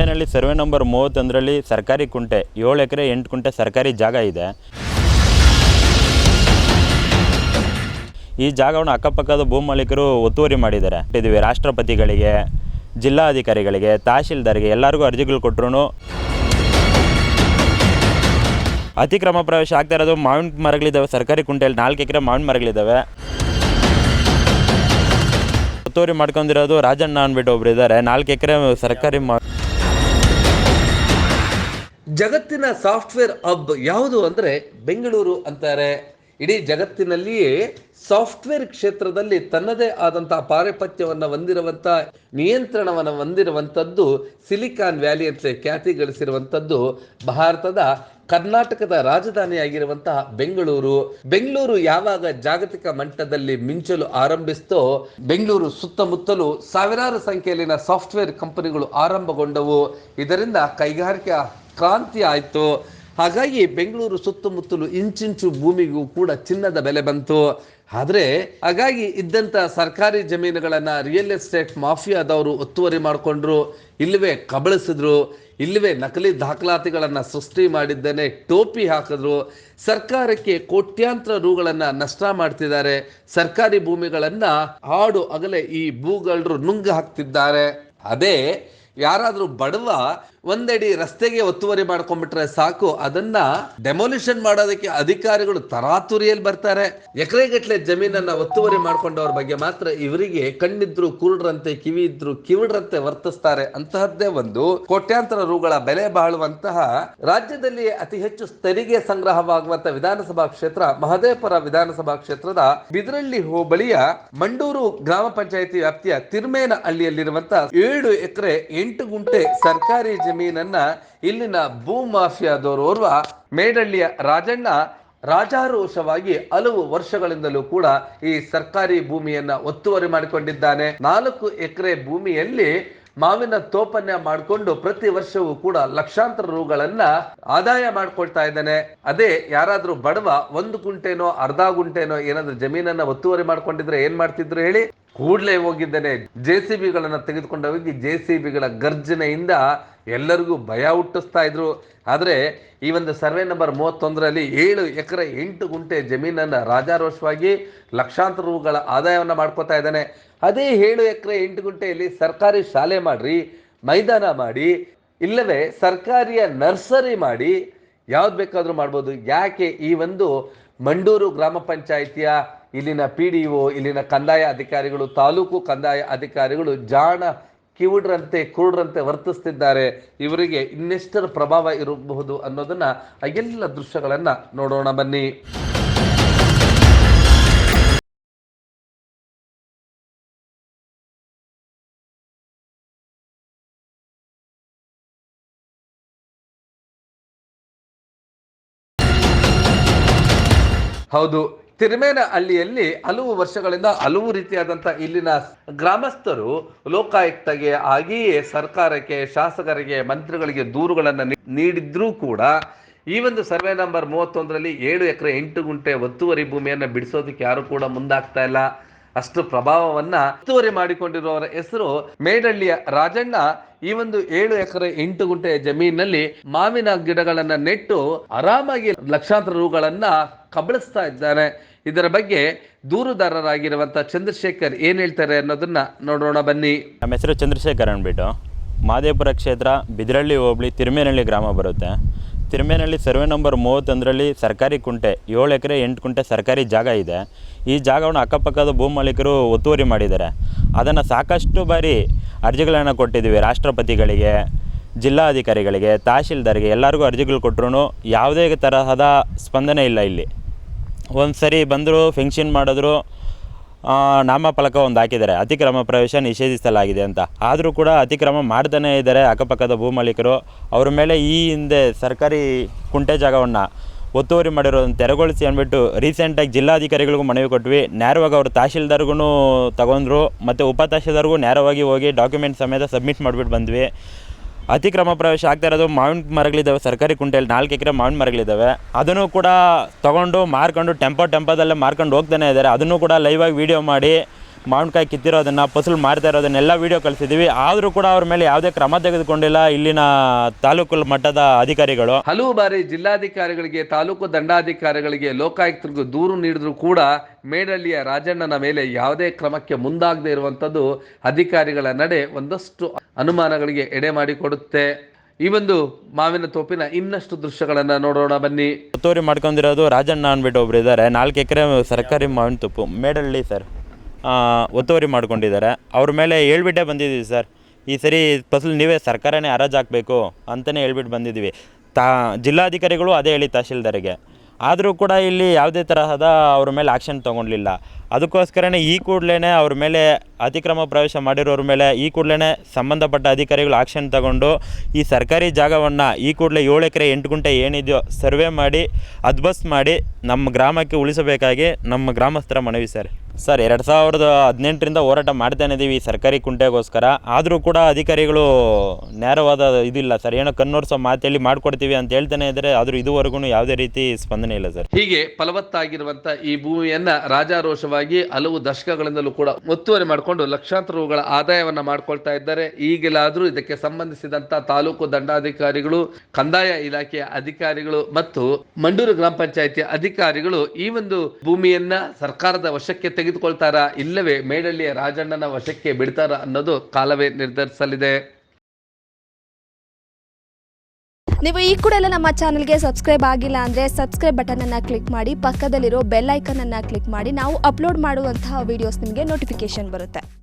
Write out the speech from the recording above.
ತಿರುಮೇನಹಳ್ಳಿ survey number ಮೂವತ್ತೊಂದರಲ್ಲಿ ಸರ್ಕಾರಿ ಕುಂಟೆ, ಏಳು ಎಕರೆ, ಎಂಟು ಕುಂಟೆ ಸರ್ಕಾರಿ ಜಾಗ ಇದೆ. ಈ ಜಾಗವನ್ನು ಅಕ್ಕಪಕ್ಕದ ಭೂ ಮಾಲೀಕರು ಒತ್ತುವರಿ ಮಾಡಿದ್ದಾರೆ. ಇದ್ದೀವಿ ರಾಷ್ಟ್ರಪತಿಗಳಿಗೆ, ಜಿಲ್ಲಾಧಿಕಾರಿಗಳಿಗೆ, ತಹಶೀಲ್ದಾರ್ಗೆ ಎಲ್ಲರಿಗೂ ಅರ್ಜಿಗಳು ಕೊಟ್ಟರು ಅತಿಕ್ರಮ ಪ್ರವೇಶ ಆಗ್ತಾ ಇರೋದು ಮಾವಿನ ಮರಗಳಿದ್ದಾವೆ. ಸರ್ಕಾರಿ ಕುಂಟೆಯಲ್ಲಿ ನಾಲ್ಕು ಎಕರೆ ಮಾವಿನ ಮರಗಳಿದ್ದಾವೆ. ಒತ್ತುವರಿ ಮಾಡ್ಕೊಂಡಿರೋದು ರಾಜಣ್ಣ ಅಂದ್ಬಿಟ್ಟು ಒಬ್ರು ಇದ್ದಾರೆ ನಾಲ್ಕು ಎಕರೆ ಸರ್ಕಾರಿ ಮಾ ಜಗತ್ತಿನ ಸಾಫ್ಟ್ವೇರ್ ಹಬ್ ಯಾವುದು ಅಂದರೆ ಬೆಂಗಳೂರು ಅಂತಾರೆ. ಇಡೀ ಜಗತ್ತಿನಲ್ಲಿಯೇ ಸಾಫ್ಟ್ವೇರ್ ಕ್ಷೇತ್ರದಲ್ಲಿ ತನ್ನದೇ ಆದಂತಹ ಪಾರಿಪತ್ಯವನ್ನು ಹೊಂದಿರುವಂಥ, ನಿಯಂತ್ರಣವನ್ನು ಹೊಂದಿರುವಂಥದ್ದು, ಸಿಲಿಕಾನ್ ವ್ಯಾಲಿ ಅಂತ ಖ್ಯಾತಿ ಗಳಿಸಿರುವಂಥದ್ದು ಭಾರತದ ಕರ್ನಾಟಕದ ರಾಜಧಾನಿಯಾಗಿರುವಂತಹ ಬೆಂಗಳೂರು. ಬೆಂಗಳೂರು ಯಾವಾಗ ಜಾಗತಿಕ ಮಟ್ಟದಲ್ಲಿ ಮಿಂಚಲು ಆರಂಭಿಸ್ತೋ, ಬೆಂಗಳೂರು ಸುತ್ತಮುತ್ತಲು ಸಾವಿರಾರು ಸಂಖ್ಯೆಯಲ್ಲಿನ ಸಾಫ್ಟ್ವೇರ್ ಕಂಪನಿಗಳು ಆರಂಭಗೊಂಡವು. ಇದರಿಂದ ಕೈಗಾರಿಕಾ ಕ್ರಾಂತಿ ಆಯಿತು. ಹಾಗಾಗಿ ಬೆಂಗಳೂರು ಸುತ್ತಮುತ್ತಲು ಇಂಚಿಂಚು ಭೂಮಿಗೂ ಕೂಡ ಚಿನ್ನದ ಬೆಲೆ ಬಂತು. ಆದರೆ ಹಾಗಾಗಿ ಇದ್ದಂಥ ಸರ್ಕಾರಿ ಜಮೀನುಗಳನ್ನು ರಿಯಲ್ ಎಸ್ಟೇಟ್ ಮಾಫಿಯಾದವರು ಒತ್ತುವರಿ ಮಾಡಿಕೊಂಡ್ರು. ಇಲ್ಲವೇ ಕಬಳಿಸಿದ್ರು. ಇಲ್ಲವೇ ನಕಲಿ ದಾಖಲಾತಿಗಳನ್ನು ಸೃಷ್ಟಿ ಮಾಡಿದ್ದೇನೆ ಟೋಪಿ ಹಾಕಿದ್ರು. ಸರ್ಕಾರಕ್ಕೆ ಕೋಟ್ಯಾಂತರ ರೂಗಳನ್ನು ನಷ್ಟ ಮಾಡ್ತಿದ್ದಾರೆ. ಸರ್ಕಾರಿ ಭೂಮಿಗಳನ್ನು ಹಾಡು ಅಗಲೇ ಈ ಭೂಗಳರು ನುಂಗು ಹಾಕ್ತಿದ್ದಾರೆ. ಅದೇ ಯಾರಾದರೂ ಬಡವ ಒಂದಡಿ ರಸ್ತೆಗೆ ಒತ್ತುವರಿ ಮಾಡ್ಕೊಂಡ್ಬಿಟ್ರೆ ಸಾಕು. ಅದನ್ನ ಡೆಮೊಲಿಷನ್ ಮಾಡೋದಕ್ಕೆ ಅಧಿಕಾರಿಗಳು ತರಾತುರಿಯಲ್ಲಿ ಬರ್ತಾರೆ. ಎಕರೆಗಟ್ಟಲೆ ಜಮೀನನ್ನ ಒತ್ತುವರಿ ಮಾಡ್ಕೊಂಡವ್ರ ಬಗ್ಗೆ ಮಾತ್ರ ಇವರಿಗೆ ಕಣ್ಣಿದ್ರು ಕುರುಡ್ರಂತೆ ಕಿವಿ ಇದ್ರು ಕಿವಿಡ್ರಂತೆ ವರ್ತಿಸ್ತಾರೆ ಅಂತಹದ್ದೇ ಒಂದು ಕೋಟ್ಯಾಂತರ ರೂಗಳ ಬೆಲೆ ಬಾಳುವಂತಹ ರಾಜ್ಯದಲ್ಲಿ ಅತಿ ಹೆಚ್ಚು ತೆರಿಗೆ ಸಂಗ್ರಹವಾಗುವಂತಹ ವಿಧಾನಸಭಾ ಕ್ಷೇತ್ರ ಮಹದೇವಪುರ ವಿಧಾನಸಭಾ ಕ್ಷೇತ್ರದ ಬಿದ್ರಳ್ಳಿ ಹೋಬಳಿಯ ಮಂಡೂರು ಗ್ರಾಮ ಪಂಚಾಯಿತಿ ವ್ಯಾಪ್ತಿಯ ತಿರ್ಮೇನ ಹಳ್ಳಿಯಲ್ಲಿರುವಂತಹ ಏಳು ಎಕರೆ ಎಂಟು ಗುಂಟೆ ಸರ್ಕಾರಿ ಜಮೀನನ್ನ ಇಲ್ಲಿನ ಭೂ ಮಾಫಿಯಾದವರು ಓರ್ವ ಮೇಡಳ್ಳಿಯ ರಾಜಣ್ಣ ರಾಜಾರೋಷವಾಗಿ ಹಲವು ವರ್ಷಗಳಿಂದಲೂ ಕೂಡ ಈ ಸರ್ಕಾರಿ ಭೂಮಿಯನ್ನ ಒತ್ತುವರಿ ಮಾಡಿಕೊಂಡಿದ್ದಾನೆ. ನಾಲ್ಕು ಎಕರೆ ಭೂಮಿಯಲ್ಲಿ ಮಾವಿನ ತೋಪನ್ಯ ಮಾಡಿಕೊಂಡು ಪ್ರತಿ ವರ್ಷವೂ ಕೂಡ ಲಕ್ಷಾಂತರ ರೂಗಳನ್ನ ಆದಾಯ ಮಾಡ್ಕೊಳ್ತಾ ಇದ್ದಾನೆ. ಅದೇ ಯಾರಾದ್ರೂ ಬಡವ ಒಂದು ಗುಂಟೆನೋ ಅರ್ಧ ಗುಂಟೆನೋ ಏನಾದ್ರೂ ಜಮೀನನ್ನ ಒತ್ತುವರಿ ಮಾಡ್ಕೊಂಡಿದ್ರೆ ಏನ್ ಮಾಡ್ತಿದ್ರು ಹೇಳಿ? ಕೂಡ್ಲೇ ಹೋಗಿದ್ದೇನೆ. ಜೆ ಸಿ ಬಿಗಳನ್ನು ತೆಗೆದುಕೊಂಡು ಹೋಗಿ ಜೆ ಸಿ ಬಿಗಳ ಗರ್ಜನೆಯಿಂದ ಎಲ್ಲರಿಗೂ ಭಯ ಹುಟ್ಟಿಸ್ತಾ ಇದ್ರು. ಆದರೆ ಈ ಒಂದು ಸರ್ವೆ ನಂಬರ್ ಮೂವತ್ತೊಂದರಲ್ಲಿ ಏಳು ಎಕರೆ ಎಂಟು ಗುಂಟೆ ಜಮೀನನ್ನು ರಾಜಾರೋಷವಾಗಿ ಲಕ್ಷಾಂತರ ರೂಗಳ ಆದಾಯವನ್ನು ಮಾಡ್ಕೋತಾ ಇದ್ದಾನೆ. ಅದೇ ಏಳು ಎಕರೆ ಎಂಟು ಗುಂಟೆಯಲ್ಲಿ ಸರ್ಕಾರಿ ಶಾಲೆ ಮಾಡಿರಿ, ಮೈದಾನ ಮಾಡಿ, ಇಲ್ಲವೇ ಸರ್ಕಾರಿಯ ನರ್ಸರಿ ಮಾಡಿ ಯಾವ್ದು ಬೇಕಾದರೂ ಮಾಡ್ಬೋದು. ಯಾಕೆ ಈ ಒಂದು ಮಂಡೂರು ಗ್ರಾಮ ಪಂಚಾಯಿತಿಯ ಇಲ್ಲಿನ ಪಿ ಡಿ ಒ ಇಲ್ಲಿನ ಕಂದಾಯ ಅಧಿಕಾರಿಗಳು, ತಾಲೂಕು ಕಂದಾಯ ಅಧಿಕಾರಿಗಳು ಜಾಣ ಕಿವುಡ್ರಂತೆ, ಕುರುಡ್ರಂತೆ ವರ್ತಿಸ್ತಿದ್ದಾರೆ. ಇವರಿಗೆ ಇನ್ನೆಷ್ಟರ ಪ್ರಭಾವ ಇರಬಹುದು ಅನ್ನೋದನ್ನ ಎಲ್ಲ ದೃಶ್ಯಗಳನ್ನ ನೋಡೋಣ ಬನ್ನಿ. ಹೌದು ತಿರುಮೇನ ಹಳ್ಳಿಯಲ್ಲಿ ಹಲವು ವರ್ಷಗಳಿಂದ ಹಲವು ರೀತಿಯಾದಂಥ ಇಲ್ಲಿನ ಗ್ರಾಮಸ್ಥರು ಲೋಕಾಯುಕ್ತಗೆ ಹಾಗೆಯೇ ಸರ್ಕಾರಕ್ಕೆ, ಶಾಸಕರಿಗೆ, ಮಂತ್ರಿಗಳಿಗೆ ದೂರುಗಳನ್ನು ನೀಡಿದ್ರೂ ಕೂಡ ಈ ಒಂದು ಸರ್ವೆ ನಂಬರ್ ಮೂವತ್ತೊಂದರಲ್ಲಿ ಏಳು ಎಕರೆ ಎಂಟು ಗುಂಟೆ ಒತ್ತುವರಿ ಭೂಮಿಯನ್ನು ಬಿಡಿಸೋದಕ್ಕೆ ಯಾರು ಕೂಡ ಮುಂದಾಗ್ತಾ ಇಲ್ಲ. ಅಷ್ಟು ಪ್ರಭಾವವನ್ನ ಒತ್ತುವರಿ ಮಾಡಿಕೊಂಡಿರುವವರ ಹೆಸರು ಮೇಡಳ್ಳಿಯ ರಾಜಣ್ಣ. ಈ ಒಂದು ಏಳು ಎಕರೆ ಎಂಟು ಗುಂಟೆ ಜಮೀನಿನಲ್ಲಿ ಮಾವಿನ ಗಿಡಗಳನ್ನ ನೆಟ್ಟು ಆರಾಮಾಗಿ ಲಕ್ಷಾಂತರ ರೂಗಳನ್ನ ಕಬಳಿಸ್ತಾ ಇದ್ದಾನೆ. ಇದರ ಬಗ್ಗೆ ದೂರುದಾರರಾಗಿರುವಂತ ಚಂದ್ರಶೇಖರ್ ಏನ್ ಹೇಳ್ತಾರೆ ಅನ್ನೋದನ್ನ ನೋಡೋಣ ಬನ್ನಿ. ನಮ್ಮ ಹೆಸರು ಚಂದ್ರಶೇಖರ್ ಅಂದ್ಬಿಟ್ಟು ಮಾದೇಪುರ ಕ್ಷೇತ್ರ ಬಿದ್ರಳ್ಳಿ ಹೋಬಳಿ ತಿರುಮೇನಹಳ್ಳಿ ಗ್ರಾಮ ಬರುತ್ತೆ. ತಿರುಮೇನಹಳ್ಳಿ ಸರ್ವೆ ನಂಬರ್ ಮೂವತ್ತೊಂದರಲ್ಲಿ ಸರ್ಕಾರಿ ಕುಂಟೆ, ಏಳು ಎಕರೆ, ಎಂಟು ಕುಂಟೆ ಸರ್ಕಾರಿ ಜಾಗ ಇದೆ. ಈ ಜಾಗವನ್ನು ಅಕ್ಕಪಕ್ಕದ ಭೂ ಮಾಲೀಕರು ಒತ್ತುವರಿ ಮಾಡಿದ್ದಾರೆ. ಅದನ್ನು ಸಾಕಷ್ಟು ಬಾರಿ ಅರ್ಜಿಗಳನ್ನು ಕೊಟ್ಟಿದ್ದೀವಿ ರಾಷ್ಟ್ರಪತಿಗಳಿಗೆ, ಜಿಲ್ಲಾಧಿಕಾರಿಗಳಿಗೆ, ತಹಶೀಲ್ದಾರ್ಗೆ ಎಲ್ಲರಿಗೂ ಅರ್ಜಿಗಳು ಕೊಟ್ಟರು ಯಾವುದೇ ತರಹದ ಸ್ಪಂದನೆ ಇಲ್ಲ ಇಲ್ಲಿ. ಒಂದು ಸರಿ ಬಂದರು ಫೆಂಕ್ಷನ್ ಮಾಡಿದ್ರು ನಾಮಫಲಕ ಒಂದು ಹಾಕಿದ್ದಾರೆ. ಅತಿಕ್ರಮ ಪ್ರವೇಶ ನಿಷೇಧಿಸಲಾಗಿದೆ ಅಂತ. ಆದರೂ ಕೂಡ ಅತಿಕ್ರಮ ಮಾಡ್ತಾನೇ ಇದ್ದಾರೆ ಅಕ್ಕಪಕ್ಕದ ಭೂ ಮಾಲೀಕರು. ಅವ್ರ ಮೇಲೆ ಈ ಹಿಂದೆ ಸರ್ಕಾರಿ ಕುಂಟೆ ಜಾಗವನ್ನು ಒತ್ತುವರಿ ಮಾಡಿರೋದನ್ನು ತೆರೆಗೊಳಿಸಿ ಅಂದ್ಬಿಟ್ಟು ರೀಸೆಂಟಾಗಿ ಜಿಲ್ಲಾಧಿಕಾರಿಗಳಿಗೂ ಮನವಿ ಕೊಟ್ವಿ. ನೇರವಾಗಿ ಅವರು ತಹಶೀಲ್ದಾರ್ಗೂ ತಗೊಂಡ್ರು. ಮತ್ತು ಉಪ ತಹಶೀಲ್ದಾರ್ಗೂ ನೇರವಾಗಿ ಹೋಗಿ ಡಾಕ್ಯುಮೆಂಟ್ ಸಮೇತ ಸಬ್ಮಿಟ್ ಮಾಡಿಬಿಟ್ಟು ಬಂದ್ವಿ. ಅತಿಕ್ರಮ ಪ್ರವೇಶ ಆಗ್ತಾ ಇರೋದು ಮಾವಿನ ಮರಗಳಿದ್ದಾವೆ, ಸರ್ಕಾರಿ ಕುಂಟೆಯಲ್ಲಿ ನಾಲ್ಕು ಎಕರೆ ಮಾವಿನ ಮರಗಳಿದ್ದಾವೆ. ಅದನ್ನು ಕೂಡ ತಗೊಂಡು ಮಾರ್ಕೊಂಡು ಟೆಂಪೋ ಟೆಂಪೋದಲ್ಲೇ ಮಾರ್ಕೊಂಡು ಹೋಗ್ತಾನೆ ಇದ್ದಾರೆ. ಅದನ್ನು ಕೂಡ ಲೈವಾಗಿ ವೀಡಿಯೋ ಮಾಡಿ ಮಾವಿನಕಾಯಿ ಕಿತ್ತಿರೋದನ್ನು, ಫಸಲು ಮಾರ್ತಾ ಇರೋದನ್ನೆಲ್ಲ ವೀಡಿಯೋ ಕಳಿಸಿದ್ದೀವಿ ಆದರೂ ಕೂಡ ಅವ್ರ ಮೇಲೆ ಯಾವುದೇ ಕ್ರಮ ತೆಗೆದುಕೊಂಡಿಲ್ಲ ಇಲ್ಲಿನ ತಾಲೂಕು ಮಟ್ಟದ ಅಧಿಕಾರಿಗಳು. ಹಲವು ಬಾರಿ ಜಿಲ್ಲಾಧಿಕಾರಿಗಳಿಗೆ, ತಾಲೂಕು ದಂಡಾಧಿಕಾರಿಗಳಿಗೆ, ಲೋಕಾಯುಕ್ತರಿಗೂ ದೂರು ನೀಡಿದ್ರು ಕೂಡ ಮೇಡಳ್ಳಿಯ ರಾಜಣ್ಣನ ಮೇಲೆ ಯಾವುದೇ ಕ್ರಮಕ್ಕೆ ಮುಂದಾಗದೇ ಇರುವಂಥದ್ದು ಅಧಿಕಾರಿಗಳ ನಡೆ ಒಂದಷ್ಟು ಅನುಮಾನಗಳಿಗೆ ಎಡೆ ಮಾಡಿಕೊಡುತ್ತೆ ಈ ಒಂದು ಮಾವಿನ ತೋಪಿನ ಇನ್ನಷ್ಟು ದೃಶ್ಯಗಳನ್ನ ನೋಡೋಣ, ಬನ್ನಿ. ಒತ್ತುವರಿ ಮಾಡ್ಕೊಂಡಿರೋದು ರಾಜಣ್ಣ ಅನ್ಬಿಟ್ಟು ಒಬ್ರು ಇದ್ದಾರೆ. ನಾಲ್ಕು ಎಕರೆ ಸರ್ಕಾರಿ ಮಾವಿನ ತುಪ್ಪು ಮೇಡಳ್ಳಿ ಸರ್. ಒತ್ತುವರಿ ಮಾಡ್ಕೊಂಡಿದ್ದಾರೆ. ಅವ್ರ ಮೇಲೆ ಹೇಳ್ಬಿಟ್ಟೆ ಬಂದಿದ್ದೀವಿ ಸರ್. ಈ ಸರಿ ಫಸಲು ನೀವೇ ಸರ್ಕಾರನೇ ಹರಾಜು ಹಾಕಬೇಕು ಅಂತಲೇ ಹೇಳ್ಬಿಟ್ಟು ಬಂದಿದ್ದೀವಿ. ತಾ, ಜಿಲ್ಲಾಧಿಕಾರಿಗಳು ಅದೇ ಹೇಳಿ ತಹಶೀಲ್ದಾರಿಗೆ. ಆದರೂ ಕೂಡ ಇಲ್ಲಿ ಯಾವುದೇ ತರಹದ ಅವ್ರ ಮೇಲೆ ಆಕ್ಷನ್ ತೊಗೊಂಡಿಲ್ಲ ಅದಕ್ಕೋಸ್ಕರನೇ ಈ ಕೂಡಲೇ ಅವ್ರ ಮೇಲೆ ಅತಿಕ್ರಮ ಪ್ರವೇಶ ಮಾಡಿರೋರ ಮೇಲೆ ಈ ಕೂಡಲೇ ಸಂಬಂಧಪಟ್ಟ ಅಧಿಕಾರಿಗಳು ಆಕ್ಷನ್ ತಗೊಂಡು ಈ ಸರ್ಕಾರಿ ಜಾಗವನ್ನು ಈ ಕೂಡಲೇ ಏಳು ಎಕರೆ ಎಂಟು ಗುಂಟೆ ಏನಿದೆಯೋ ಸರ್ವೆ ಮಾಡಿ ಅದ್ಬಸ್ ಮಾಡಿ ನಮ್ಮ ಗ್ರಾಮಕ್ಕೆ ಉಳಿಸಬೇಕಾಗಿ ನಮ್ಮ ಗ್ರಾಮಸ್ಥರ ಮನವಿ ಸರ್. ಸರ್, ಎರಡು ಸಾವಿರದ ಹದಿನೆಂಟರಿಂದ ಹೋರಾಟ ಮಾಡ್ತಾನೆ ಇದ್ದೀವಿ ಸರ್ಕಾರಿ ಕುಂಟೆಗೋಸ್ಕರ. ಆದರೂ ಕೂಡ ಅಧಿಕಾರಿಗಳು ನೇರವಾದ ಇದಿಲ್ಲ ಸರ್. ಏನೋ ಕಣ್ಣೋರ್ಸೋ ಮಾತೇಳಿ ಮಾಡ್ಕೊಡ್ತೀವಿ ಅಂತ ಹೇಳ್ತಾನೆ ಇದ್ದಾರೆ ಆದರೂ ಇದುವರೆಗೂ ಯಾವುದೇ ರೀತಿ ಸ್ಪಂದನೆ ಇಲ್ಲ ಸರ್. ಹೀಗೆ ಫಲವತ್ತಾಗಿರುವಂತ ಈ ಭೂಮಿಯನ್ನ ರಾಜಾರೋಷವಾಗಿ ಹಲವು ದಶಕಗಳಿಂದಲೂ ಕೂಡ ಒತ್ತುವರಿ ಮಾಡಿಕೊಂಡು ಲಕ್ಷಾಂತರ ರೂಗಳ ಆದಾಯವನ್ನ ಮಾಡ್ಕೊಳ್ತಾ ಇದ್ದಾರೆ. ಈಗಲಾದರೂ ಇದಕ್ಕೆ ಸಂಬಂಧಿಸಿದಂತ ತಾಲೂಕು ದಂಡಾಧಿಕಾರಿಗಳು, ಕಂದಾಯ ಇಲಾಖೆಯ ಅಧಿಕಾರಿಗಳು ಮತ್ತು ಮಂಡೂರು ಗ್ರಾಮ ಪಂಚಾಯಿತಿ ಅಧಿಕಾರಿಗಳು ಈ ಒಂದು ಭೂಮಿಯನ್ನ ಸರ್ಕಾರದ ವಶಕ್ಕೆ ತೆಗೆದುಕೊಳ್ತಾರಾ? ಇಲ್ಲವೇ, ಮೇಡಳ್ಳಿಯ ರಾಜಣ್ಣನ ವಶಕ್ಕೆ ಬಿಡ್ತಾರಾ ಅನ್ನೋದು ಕಾಲವೇ ನಿರ್ಧರಿಸಲಿದೆ. ನೀವು ಈ ಕೂಡ ಎಲ್ಲ ನಮ್ಮ ಚಾನಲ್ಗೆ ಸಬ್ಸ್ಕ್ರೈಬ್ ಆಗಿಲ್ಲ ಅಂದರೆ ಸಬ್ಸ್ಕ್ರೈಬ್ ಬಟನ್ ಬಟನನ್ನು ಕ್ಲಿಕ್ ಮಾಡಿ, ಪಕ್ಕದಲ್ಲಿರೋ ಬೆಲ್ ಐಕನನ್ನು ಕ್ಲಿಕ್ ಮಾಡಿ, ನಾವು ಅಪ್ಲೋಡ್ ಮಾಡುವಂತಹ ವಿಡಿಯೋಸ್ ನಿಮಗೆ ನೋಟಿಫಿಕೇಶನ್ ಬರುತ್ತೆ.